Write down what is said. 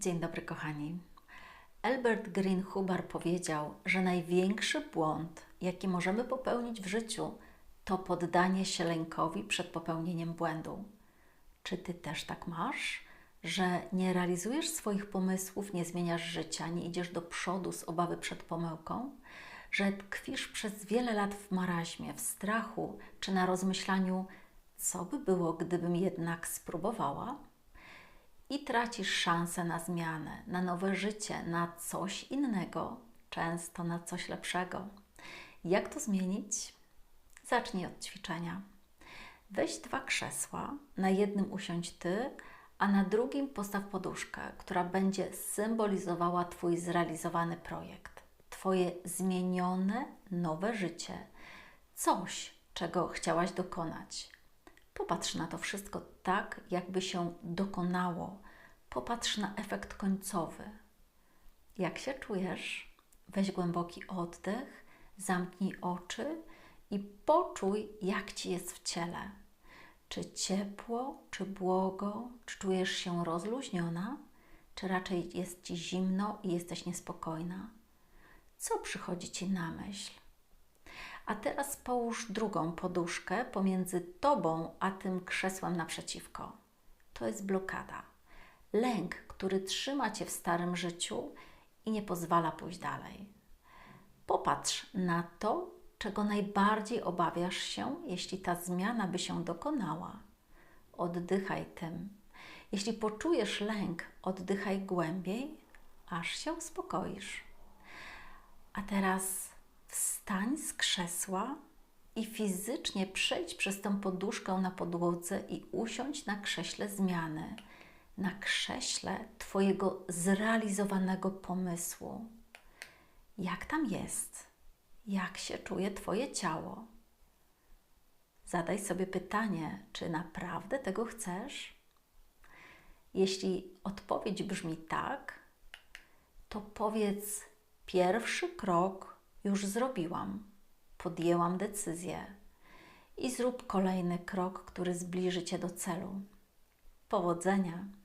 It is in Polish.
Dzień dobry, kochani. Albert Green Hubbard powiedział, że największy błąd, jaki możemy popełnić w życiu, to poddanie się lękowi przed popełnieniem błędu. Czy ty też tak masz, że nie realizujesz swoich pomysłów, nie zmieniasz życia, nie idziesz do przodu z obawy przed pomyłką? Że tkwisz przez wiele lat w maraźmie, w strachu czy na rozmyślaniu, co by było, gdybym jednak spróbowała? I tracisz szansę na zmianę, na nowe życie, na coś innego, często na coś lepszego. Jak to zmienić? Zacznij od ćwiczenia. Weź dwa krzesła, na jednym usiądź ty, a na drugim postaw poduszkę, która będzie symbolizowała Twój zrealizowany projekt, Twoje zmienione, nowe życie, coś, czego chciałaś dokonać. Popatrz na to wszystko tak, jakby się dokonało. Popatrz na efekt końcowy. Jak się czujesz? Weź głęboki oddech, zamknij oczy i poczuj, jak ci jest w ciele. Czy ciepło, czy błogo, czy czujesz się rozluźniona, czy raczej jest ci zimno i jesteś niespokojna? Co przychodzi ci na myśl? A teraz połóż drugą poduszkę pomiędzy tobą a tym krzesłem naprzeciwko. To jest blokada. Lęk, który trzyma cię w starym życiu i nie pozwala pójść dalej. Popatrz na to, czego najbardziej obawiasz się, jeśli ta zmiana by się dokonała. Oddychaj tym. Jeśli poczujesz lęk, oddychaj głębiej, aż się uspokoisz. A teraz wstań z krzesła i fizycznie przejdź przez tę poduszkę na podłodze i usiądź na krześle zmiany, na krześle Twojego zrealizowanego pomysłu. Jak tam jest? Jak się czuje Twoje ciało? Zadaj sobie pytanie, czy naprawdę tego chcesz? Jeśli odpowiedź brzmi tak, to powiedz pierwszy krok już zrobiłam, podjęłam decyzję i zrób kolejny krok, który zbliży Cię do celu. Powodzenia!